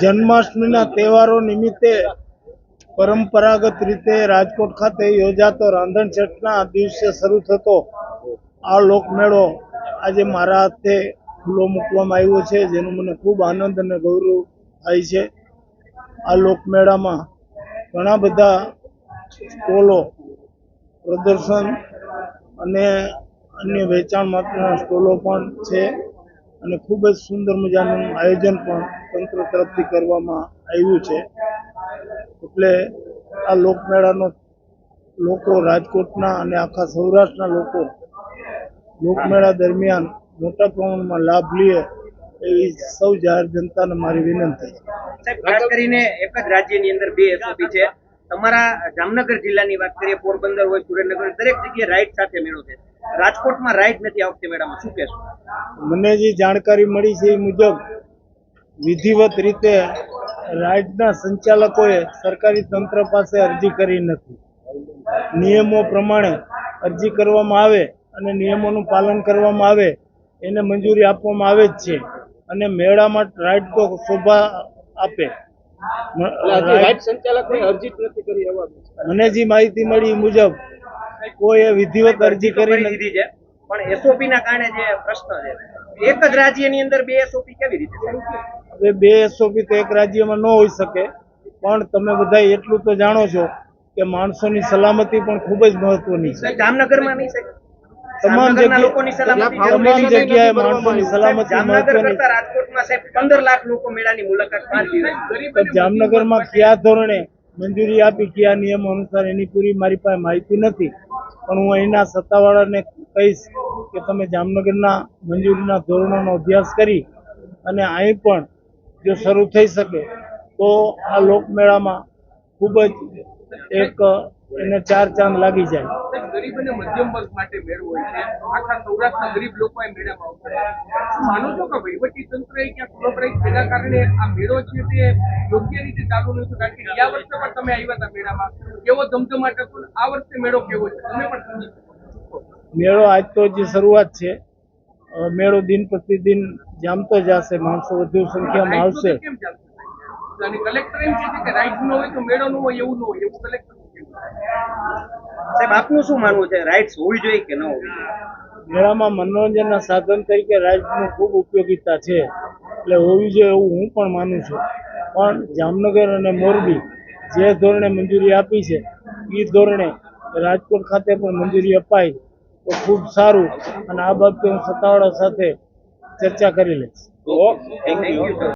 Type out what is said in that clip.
જન્માષ્ટમીના તહેવારો નિમિત્તે પરંપરાગત રીતે રાજકોટ ખાતે યોજાતો રાંધણછઠના દિવસે શરૂ થતો આ લોકમેળો આજે મારા હાથે ખુલ્લો મૂકવામાં આવ્યો છે, જેનો મને ખૂબ આનંદ અને ગૌરવ થાય છે. આ લોકમેળામાં ઘણા બધા સ્ટોલો પ્રદર્શન અને અન્ય વેચાણ માત્રના સ્ટોલો પણ છે. અને ખૂબ જ સુંદર મજાનું આયોજન પણ તંત્ર તરફથી કરવામાં આવ્યું છે. એટલે આ લોકમેળાનો લોકો રાજકોટના અને આખા સૌરાષ્ટ્રના લોકો લોકમેળા દરમિયાન મોટા પ્રમાણમાં લાભ લે એવી સૌ જાહેર જનતાને મારી વિનંતી ખાસ કરીને એક જ રાજ્યની અંદર બે એસઓપી છે. તમારા જામનગર જિલ્લાની વાત કરીએ, પોરબંદર હોય, સુરેન્દ્રનગર, દરેક જગ્યાએ રાઈટ સાથે મેળો છે. રાજકોટમાં રાઈટ નથી આ વખતે મેળામાં શું કહેશો? મને જે જાણકારી મળી છે એ મુજબ વિધિવત રીતે રાઇડના સંચાલકોએ સરકારી તંત્ર પાસે અરજી કરી નથી. નિયમો પ્રમાણે અરજી કરવામાં આવે અને નિયમોનું પાલન કરવામાં આવે એને મંજૂરી આપવામાં આવે જ છે અને મેળામાં રાઇડ તો શોભા આપે. મ- રાઇડ અરજી નથી કરી એવા. મને જે માહિતી મળી મુજબ કોઈએ વિધિવત અરજી કરી લીધી છે. પણ એસઓપી ના કારણે જે પ્રશ્ન છે એક જ રાજ્યની અંદર બે એસઓપી કેવી રીતે બે એસઓપી તો એક રાજ્યમાં ન હોઈ શકે પણ તમે બધા એટલું તો જાણો છો કે માણસોની સલામતી પણ ખૂબ જ મહત્વની છે. જામનગરમાં નહીં શકે તમામ જગ્યાએ માણસોની સલામતી મહત્વની લાખ લોકો મેળાની મુલાકાત જામનગરમાં કયા ધોરણે મંજૂરી આપી કયા નિયમો અનુસાર એની પૂરી મારી પાસે માહિતી નથી. પણ હું અહીંના સત્તાવાળાને કહીશ કે તમે જામનગરના મંજૂરીના ધોરણોનો અભ્યાસ કરી અને અહીં પણ જો શરૂ થઈ શકે તો આ લોકમેળામાં ખૂબ જ એક એને ચાર ચાંદ લાગી જાય. ગરીબ અને મધ્યમ વર્ગ માટે મેળો હોય છે. આખા સૌરાષ્ટ્રના ગરીબ લોકો મેળામાં આવતા માનો છો કે વહીવટી તંત્ર એ ક્યાં કોલોબરેટ તેના કારણે આ મેળો છે તે યોગ્ય રીતે ચાલુ નહોતું કારણ કે ગયા વર્ષે પણ તમે આવ્યા હતા મેળામાં. કેવો ધમધમાટ હતો આ વર્ષે મેળો કેવો છે? તમે પણ સમજી મેળો આજ તો જે શરૂઆત છે. મેળો દિન પ્રતિદિન જામતો જશે માણસો વધુ સંખ્યામાં આવશે. કલેક્ટર એમ છે કે રાઈટ નો હોય તો મેળો ન હોય એવું ન હોય એવું કલેક્ટર સાહેબ આપનું શું માનવું છે? રાઇટ્સ હોવી જોઈએ કે ન હોવી જોઈએ? મેળામાં મનોરંજનના સાધન તરીકે રાજનું ખૂબ ઉપયોગીતા છે. એટલે હોવી જોઈએ એવું હું પણ માનું છું. પણ જામનગર અને મોરબી જે ધોરણે મંજૂરી આપી છે એ ધોરણે રાજકોટ ખાતે પણ મંજૂરી અપાય તો ખૂબ સારું અને આ બાબતે હું સત્તાવાળા સાથે ચર્ચા કરી લઈશ.